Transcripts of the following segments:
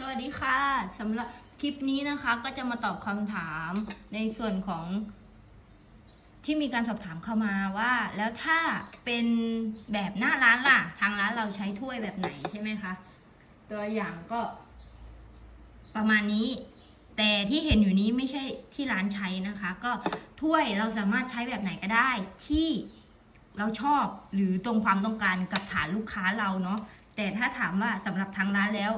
สวัสดีค่ะสำหรับคลิปนี้นะคะก็จะมาตอบคำถามในส่วนของ ที่มีการสอบถามเข้ามาว่า แล้วถ้าเป็นแบบหน้าร้านล่ะ ทางร้านเราใช้ถ้วยแบบไหนใช่ไหมคะ ตัวอย่างก็ ประมาณนี้ แต่ที่เห็นอยู่นี้ไม่ใช่ที่ร้านใช้นะคะ ก็ถ้วยเราสามารถใช้แบบไหนก็ได้ ที่เราชอบหรือตรงความต้องการกับฐานลูกค้าเราเนาะแต่ถ้าถามว่าสำหรับทางร้านแล้ว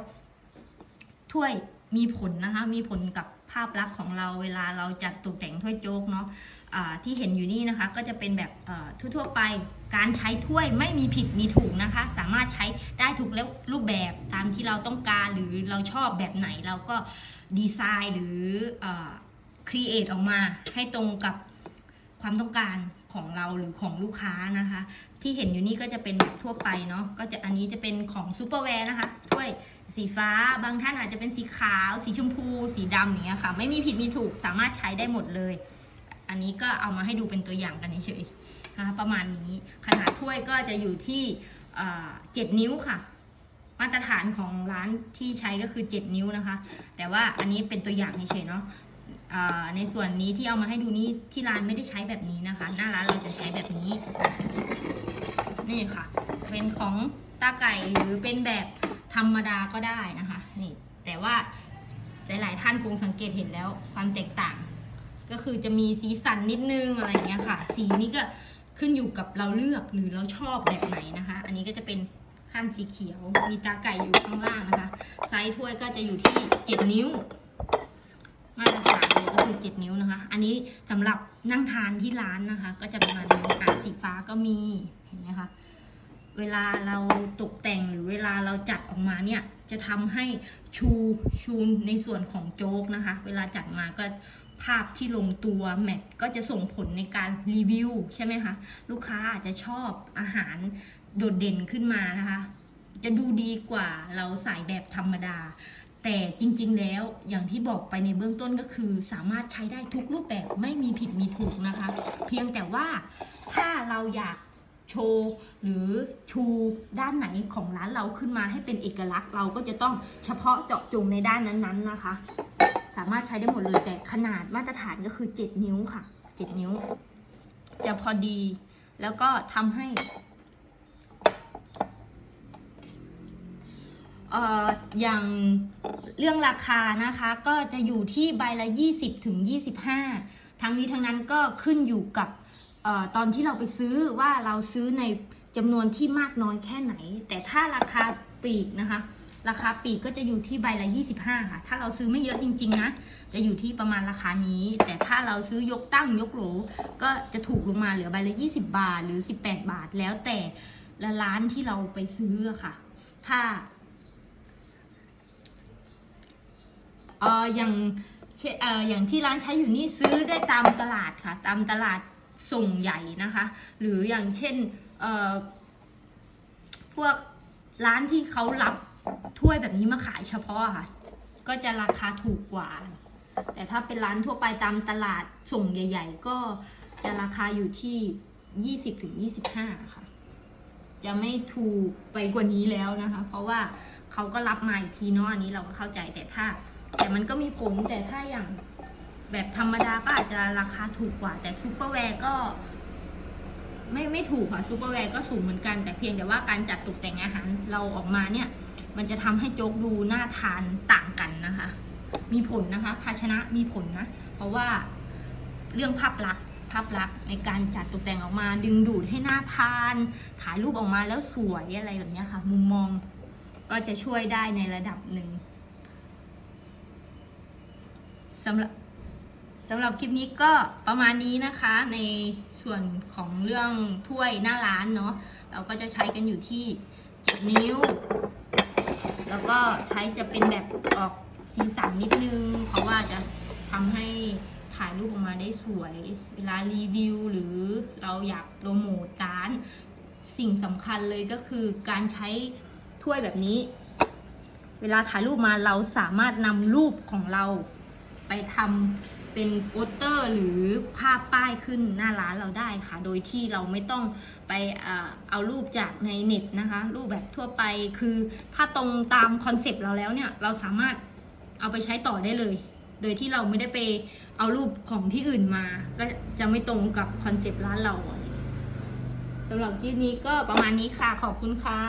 ถ้วยมีผลนะคะ มีผลกับภาพลักษณ์ของเราเวลาเราจัดตกแต่งถ้วยโจ๊กเนาะะที่เห็นอยู่นี่นะคะ ก็จะเป็นแบบทั่วๆไปการใช้ถ้วยไม่มีผิดมีถูกนะคะ สามารถใช้ได้ทุกแล้วรูปแบบตามที่เราต้องการหรือเราชอบแบบไหนเราก็ดีไซน์หรือครีเอทออกมาให้ตรงกับความต้องการของเราหรือของลูกค้านะคะ ที่เห็นอยู่นี่ก็จะเป็นแบบทั่วไปเนาะก็จะอันนี้จะเป็นของซูเปอร์แวร์นะคะถ้วยสีฟ้าบางท่านอาจจะเป็นสีขาว สีชมพู สีดำอย่างเงี้ยค่ะ ไม่มีผิดมีถูกสามารถใช้ได้หมดเลย อันนี้ก็เอามาให้ดูเป็นตัวอย่างกันเฉยๆนะคะประมาณนี้ขนาดถ้วยก็จะอยู่ที่เจ็ดนิ้วค่ะ มาตรฐานของร้านที่ใช้ก็คือ 7 นิ้วนะคะ แต่ว่าอันนี้เป็นตัวอย่างเฉยๆเนาะ ในส่วนนี้ที่เอามาให้ดูนี้ที่ร้านไม่ได้ใช้แบบนี้นะคะ หน้าร้านเราจะใช้แบบนี้ นี่ค่ะ เป็นของตาไก่หรือเป็นแบบธรรมดาก็ได้นะคะ นี่ แต่ว่าหลาย ๆ ท่านคงสังเกตเห็นแล้วความแตกต่าง ก็คือจะมีสีสันนิดนึงอะไรเงี้ยค่ะ สีนี้ก็ขึ้นอยู่กับเราเลือกหรือเราชอบแบบไหนนะคะ อันนี้ก็จะเป็นขั้นสีเขียว มีตาไก่อยู่ข้างล่างนะคะ ไซส์ถ้วยก็จะอยู่ที่ 7 นิ้ว มาตรฐานเลยก็ คือ 7 นิ้วนะคะ อันนี้สำหรับนั่งทานที่ร้านนะคะ ก็จะประมาณนี้อ่าสีฟ้าก็มีเห็นไหมคะเวลาเราตกแต่งหรือเวลาเราจัดออกมาเนี่ยจะทำให้ชูชูในส่วนของโจ๊กนะคะ เวลาจัดมาก็ภาพที่ลงตัวแมทก็จะส่งผลในการรีวิวใช่ไหมคะลูกค้าอาจจะชอบอาหารโดดเด่นขึ้นมานะคะ จะดูดีกว่าเราใส่แบบธรรมดา แต่จริงๆแล้วอย่างที่บอกไปในเบื้องต้นก็คือ สามารถใช้ได้ทุกรูปแบบไม่มีผิดมีถูกนะคะ เพียงแต่ว่าถ้าเราอยากโชว์หรือชูด้านไหนของร้านเราขึ้นมาให้เป็นเอกลักษณ์เราก็จะต้องเฉพาะเจาะจงในด้านนั้นๆนะคะ สามารถใช้ได้หมดเลยแต่ขนาดมาตรฐานก็คือ 7 นิ้วค่ะ 7 นิ้ว จะพอดีแล้วก็ทำให้ เอ่ออย่างเรื่องราคานะคะ ก็จะอยู่ที่ใบละ 20ถึง25 ทั้งนี้ทั้งนั้นก็ขึ้นอยู่กับออตอนที่เราไปซื้อว่าเราซื้อในจำนวนที่มากน้อยแค่ไหน แต่ถ้าราคาปลีกนะคะ ราคาปลีกก็จะอยู่ที่ใบละ 25 ค่ะ ถ้าเราซื้อไม่เยอะจริง ๆ นะ จะอยู่ที่ประมาณราคานี้ แต่ถ้าเราซื้อยกตั้งยกโหลก็จะถูกลงมาเหลือใบละ 20 บาท หรือ 18 บาท แล้วแต่ละร้านที่เราไปซื้อค่ะ ถ้า เอออย่างเช่นเอออย่างที่ร้านใช้อยู่นี่ซื้อได้ตามตลาดค่ะ ตามตลาดส่งใหญ่นะคะ หรืออย่างเช่นเออพวกร้านที่เขารับถ้วยแบบนี้มาขายเฉพาะค่ะ ก็จะราคาถูกกว่า แต่ถ้าเป็นร้านทั่วไปตามตลาดส่งใหญ่ ๆ ก็จะราคาอยู่ที่ 20ถึง25 ค่ะ จะไม่ถูกไปกว่านี้แล้วนะคะ เพราะว่าเขาก็รับมาอีกทีเนาะอันนี้เราก็เข้าใจแต่ถ้า แต่มันก็มีผลแต่ถ้าอย่างแบบธรรมดาก็อาจจะราคาถูกกว่า แต่ซูเปอร์แวร์ก็ ไม่ไม่ถูกค่ะซูเปอร์แวร์ก็สูงเหมือนกัน แต่เพียงแต่ว่าการจัดตกแต่งอาหารเราออกมาเนี่ย มันจะทำให้โจ๊กดูน่าทานต่างกันนะคะ มีผลนะคะ ภาชนะมีผลนะ เพราะว่าเรื่องภาพลักษณ์ภาพลักษณ์ในการจัดตกแต่งออกมา ดึงดูดให้น่าทาน ถ่ายรูปออกมาแล้วสวยอะไรแบบนี้ค่ะ มุมมองก็จะช่วยได้ในระดับหนึ่ง สำหรับสำหรับคลิปนี้ก็ประมาณนี้นะคะ ในส่วนของเรื่องถ้วยหน้าร้านเนาะเราก็จะใช้กันอยู่ที่7นิ้ว แล้วก็ใช้จะเป็นแบบออกสีสันนิดนึง เพราะว่าจะทำให้ถ่ายรูปออกมาได้สวย เวลารีวิวหรือเราอยากโปรโมทร้าน สิ่งสำคัญเลยก็คือการใช้ถ้วยแบบนี้ เวลาถ่ายรูปมาเราสามารถนำรูปของเรา ไปทำเป็นโปสเตอร์หรือภาพป้ายขึ้นหน้าร้านเราได้ค่ะ โดยที่เราไม่ต้องไปเอารูปจากในเน็ตนะคะ รูปแบบทั่วไปคือถ้าตรงตามคอนเซปต์เราแล้วเนี่ย เราสามารถเอาไปใช้ต่อได้เลย โดยที่เราไม่ได้ไปเอารูปของที่อื่นมา ก็จะไม่ตรงกับคอนเซปต์ร้านเราสำหรับคลิปนี้ก็ประมาณนี้ค่ะ ขอบคุณค่ะ